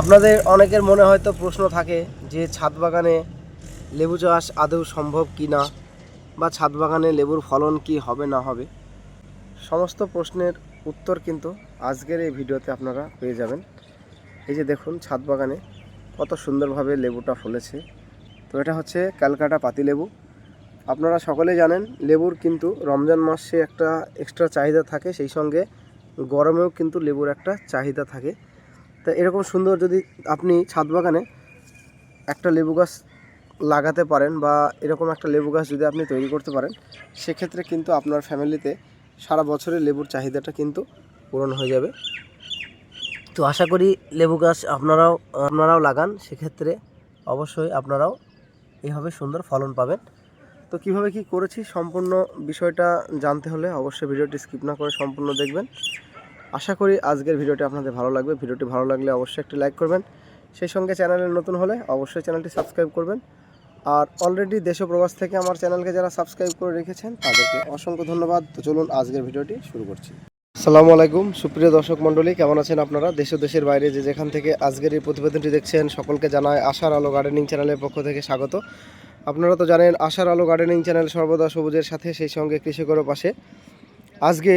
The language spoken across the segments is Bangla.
আপনাদের অনেকের মনে হয়তো প্রশ্ন থাকে যে ছাদ বাগানে লেবু চাষ আদৌ সম্ভব কি না বা ছাদ বাগানে লেবুর ফলন কি হবে না হবে? সমস্ত প্রশ্নের উত্তর কিন্তু আজকের এই ভিডিওতে আপনারা পেয়ে যাবেন। এই যে দেখুন ছাদ বাগানে কত সুন্দরভাবে লেবুটা ফলেছে। তো এটা হচ্ছে ক্যালকাটা পাতিলেবু। আপনারা সকলে জানেন লেবুর কিন্তু রমজান মাসে একটা এক্সট্রা চাহিদা থাকে, সেই সঙ্গে গরমেও কিন্তু লেবুর একটা চাহিদা থাকে। তা এরকম সুন্দর যদি আপনি ছাদ বাগানে একটা লেবু গাছ লাগাতে পারেন বা এরকম একটা লেবু গাছ যদি আপনি তৈরি করতে পারেন, সেক্ষেত্রে কিন্তু আপনার ফ্যামিলিতে সারা বছরের লেবুর চাহিদাটা কিন্তু পূরণ হয়ে যাবে। তো আশা করি লেবু গাছ আপনারাও আপনারাও লাগান, সেক্ষেত্রে অবশ্যই আপনারাও এভাবে সুন্দর ফলন পাবেন। তো কীভাবে কি করেছি সম্পূর্ণ বিষয়টা জানতে হলে অবশ্যই ভিডিওটি স্কিপ না করে সম্পূর্ণ দেখবেন। আশা করি আজকের ভিডিওটি আপনাদের ভালো লাগবে। ভিডিওটি ভালো লাগলে অবশ্যই একটি লাইক করবেন। সেই সঙ্গে চ্যানেলে নতুন হলে অবশ্যই চ্যানেলটি সাবস্ক্রাইব করবেন। আর অলরেডি দেশ প্রবাস থেকে আমার চ্যানেলকে যারা সাবস্ক্রাইব করে রেখেছেন, তাদেরকে অসংখ্য ধন্যবাদ। তো চলুন আজকের ভিডিওটি শুরু করছি। আসসালামু আলাইকুম, সুপ্রিয় দর্শক মণ্ডলী, কেমন আছেন আপনারা? দেশ দেশের বাইরে যে যেখান থেকে আজকের এই প্রতিবেদনটি দেখছেন, সকলকে জানায় আশার আলো গার্ডেনিং চ্যানেলের পক্ষ থেকে স্বাগত। আপনারা তো জানেন, আশার আলো গার্ডেনিং চ্যানেল সর্বদা সবুজের সাথে, সেই সঙ্গে কৃষকেরও পাশে। আজকে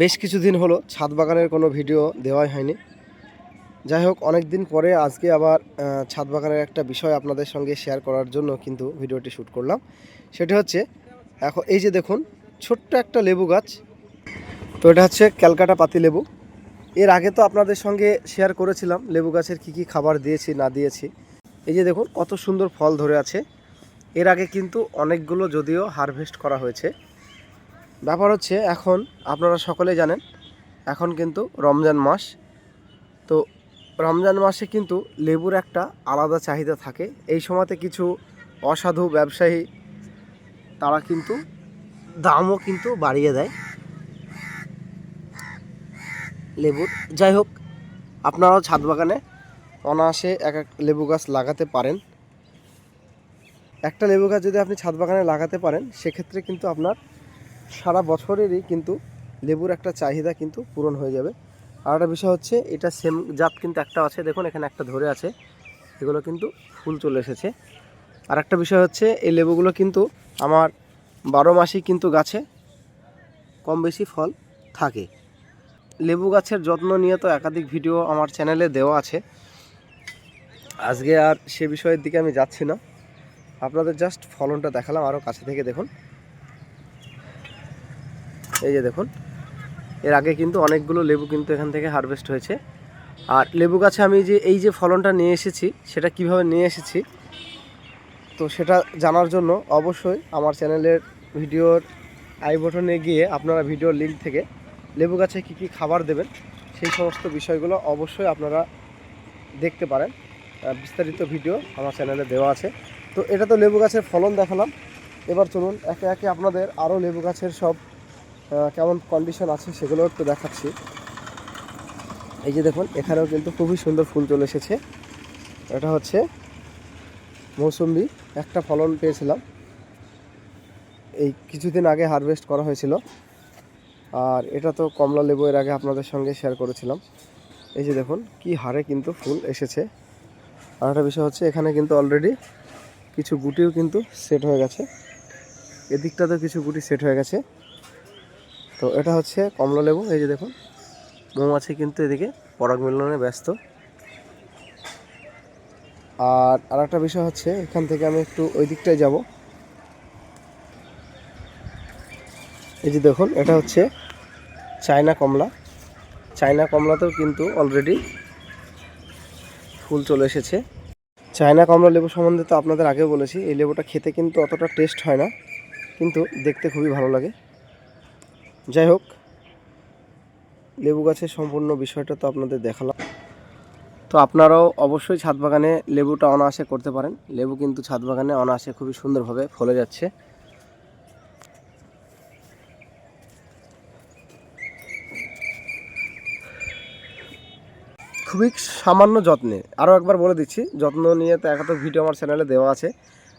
বেশ কিছুদিন হলো ছাদ বাগানের কোনো ভিডিও দেওয়াই হয়নি। যাই হোক অনেক দিন পরে আজকে আবার ছাদ বাগানের একটা বিষয় আপনাদের সঙ্গে শেয়ার করার জন্য কিন্তু ভিডিওটি শ্যুট করলাম। সেটি হচ্ছে, এখন এই যে দেখুন, ছোট্ট একটা লেবু গাছ। তো এটা হচ্ছে ক্যালকাটা পাতি লেবু। এর আগে তো আপনাদের সঙ্গে শেয়ার করেছিলাম লেবু গাছের কী কী খাবার দিয়েছি, না দিয়েছি। এই যে দেখুন, কত সুন্দর ফল ধরে আছে। এর আগে কিন্তু অনেকগুলো যদিও হারভেস্ট করা হয়েছে। ব্যাপার হচ্ছে এখন আপনারা সকলে জানেন, এখন কিন্তু রমজান মাস। তো রমজান মাসে কিন্তু লেবুর একটা আলাদা চাহিদা থাকে। এই সময়তে কিছু অসাধু ব্যবসায়ী, তারা কিন্তু দামও কিন্তু বাড়িয়ে দেয় লেবুর। যাই হোক, আপনারাও ছাদ বাগানে অনায়াসে এক এক লেবু গাছ লাগাতে পারেন। একটা লেবু গাছ যদি আপনি ছাদ বাগানে লাগাতে পারেন, সেক্ষেত্রে কিন্তু আপনার সারা বছরেরই কিন্তু লেবুর একটা চাহিদা কিন্তু পূরণ হয়ে যাবে। আর একটা বিষয় হচ্ছে, এটা সেম জাত কিন্তু একটা আছে, দেখুন এখানে একটা ধরে আছে, এগুলো কিন্তু ফুল চলে এসেছে। আর একটা বিষয় হচ্ছে, এই লেবুগুলো কিন্তু আমার বারো মাসই কিন্তু গাছে কম বেশি ফল থাকে। লেবু গাছের যত্ন নিয়ে তো একাধিক ভিডিও আমার চ্যানেলে দেওয়া আছে। আজকে আর সে বিষয়ের দিকে আমি যাচ্ছি না। আপনাদের জাস্ট ফলনটা দেখালাম আরও কাছে থেকে দেখুন। এই যে দেখুন, এর আগে কিন্তু অনেকগুলো লেবু কিন্তু এখান থেকে হারভেস্ট হয়েছে। আর লেবু গাছে আমি যে এই যে ফলনটা নিয়ে এসেছি, সেটা কীভাবে নিয়ে এসেছি, তো সেটা জানার জন্য অবশ্যই আমার চ্যানেলের ভিডিওর আই বটনে গিয়ে আপনারা ভিডিওর লিঙ্ক থেকে লেবু গাছে কী কী খাবার দেবেন, সেই সমস্ত বিষয়গুলো অবশ্যই আপনারা দেখতে পারেন। বিস্তারিত ভিডিও আমার চ্যানেলে দেওয়া আছে। তো এটা তো লেবু গাছের ফলন দেখালাম। এবার চলুন, একে একে আপনাদের আরও লেবু গাছের সব কেমন কন্ডিশন আছে সেগুলো একটু দেখাচ্ছি। এই যে দেখুন, এখানেও কিন্তু খুবই সুন্দর ফুল চলে এসেছে। এটা হচ্ছে মৌসুম্বি, একটা ফলন পেয়েছিলাম। এই কিছুদিন আগে হারভেস্ট করা হয়েছিল। আর এটা তো কমলা লেবু এর আগে আপনাদের সঙ্গে শেয়ার করেছিলাম। এই যে দেখুন, কি হারে কিন্তু ফুল এসেছে। আর একটা বিষয় হচ্ছে, এখানে কিন্তু অলরেডি কিছু গুটিও কিন্তু সেট হয়ে গেছে। এদিকটাতেও কিছু গুটি সেট হয়ে গেছে। তো এটা হচ্ছে কমলা লেবু, এই যে দেখুন। মৌমাছি কিন্তু এদিকে পরাগ মিলনে ব্যস্ত। আর আরেকটা বিষয় হচ্ছে, এখান থেকে আমি একটু ওই দিকটায় যাব। এই যে দেখুন, এটা হচ্ছে চায়না কমলা। চায়না কমলাতেও কিন্তু অলরেডি ফুল চলে এসেছে। চায়না কমলা লেবু সম্বন্ধে তো আপনাদের আগেও বলেছি, এই লেবুটা খেতে কিন্তু অতটা টেস্ট হয় না, কিন্তু দেখতে খুবই ভালো লাগে। যাই হোক, লেবু গাছের সম্পূর্ণ বিষয়টা তো আপনাদের দেখালাম। তো আপনারাও অবশ্যই ছাদ বাগানে লেবুটা অনায়াসে করতে পারেন। লেবু কিন্তু ছাদ বাগানে অনায়াসে খুবই সুন্দরভাবে ফলে যাচ্ছে। খুবই সামান্য যত্নে, আরও একবার বলে দিচ্ছি, যত্ন নিয়ে তো একাধিক ভিডিও আমার চ্যানেলে দেওয়া আছে।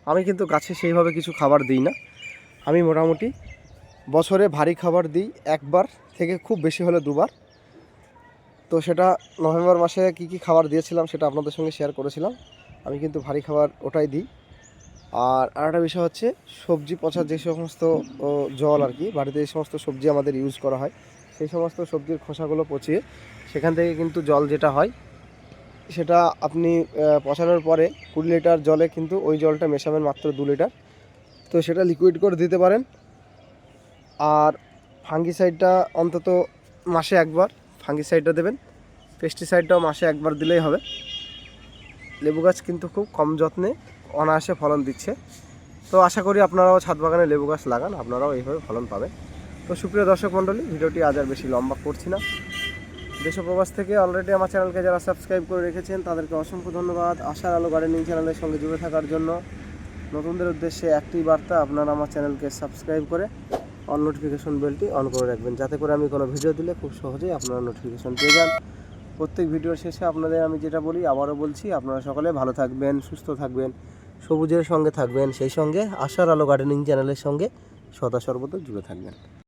আমি কিন্তু গাছে সেইভাবে কিছু খাবার দিই না। আমি মোটামুটি বছরে ভারী খাবার দিই একবার থেকে খুব বেশি হলে দুবার। তো সেটা নভেম্বর মাসে কি কি খাবার দিয়েছিলাম সেটা আপনাদের সঙ্গে শেয়ার করেছিলাম। আমি কিন্তু ভারী খাবার ওটাই দিই। আর আরেকটা বিষয় হচ্ছে সবজি পচার যে সমস্ত জল আর কি, বাড়িতে যে সমস্ত সবজি আমাদের ইউজ করা হয়, সেই সমস্ত সবজির খোসাগুলো পচিয়ে সেখান থেকে কিন্তু জল যেটা হয়, সেটা আপনি পচানোর পরে কুড়ি লিটার জলে কিন্তু ওই জলটা মেশাবেন মাত্র দু লিটার। তো সেটা লিকুইড করে দিতে পারেন। আর ফাঙ্গিসাইডটা অন্তত মাসে একবার। ফাঙ্গিসাইডটা দেবেন। পেস্টিসাইডটাও মাসে একবার দিলেই হবে। লেবু গাছ কিন্তু খুব কম যত্নে অনায়াসে ফলন দিচ্ছে। তো আশা করি আপনারাও ছাদ বাগানে লেবু গাছ লাগান, আপনারাও এইভাবে ফলন পাবেন। তো সুপ্রিয় দর্শক মণ্ডলী, ভিডিওটি আজ আর বেশি লম্বা করছি না। দেশ প্রবাস থেকে অলরেডি আমার চ্যানেলকে যারা সাবস্ক্রাইব করে রেখেছেন, তাদেরকে অসংখ্য ধন্যবাদ। আশার আলো গার্ডেনিং চ্যানেলের সঙ্গে জুড়ে থাকার জন্য। নতুনদের উদ্দেশ্যে একটি বার্তা, আপনারা আমার চ্যানেলকে সাবস্ক্রাইব করে অন নোটিফিকেশন বেলটি অন করে রাখবেন। যাতে করে আমি কোনো ভিডিও দিলে খুব সহজেই আপনারা নোটিফিকেশন পেয়ে যান। প্রত্যেক ভিডিওর শেষে আপনাদের আমি যেটা বলি, আবারও বলছি, আপনারা সকলে ভালো থাকবেন, সুস্থ থাকবেন, সবুজের সঙ্গে থাকবেন, সেই সঙ্গে আশার আলো গার্ডেনিং চ্যানেলের সঙ্গে সদা সর্বদা জুড়ে থাকবেন।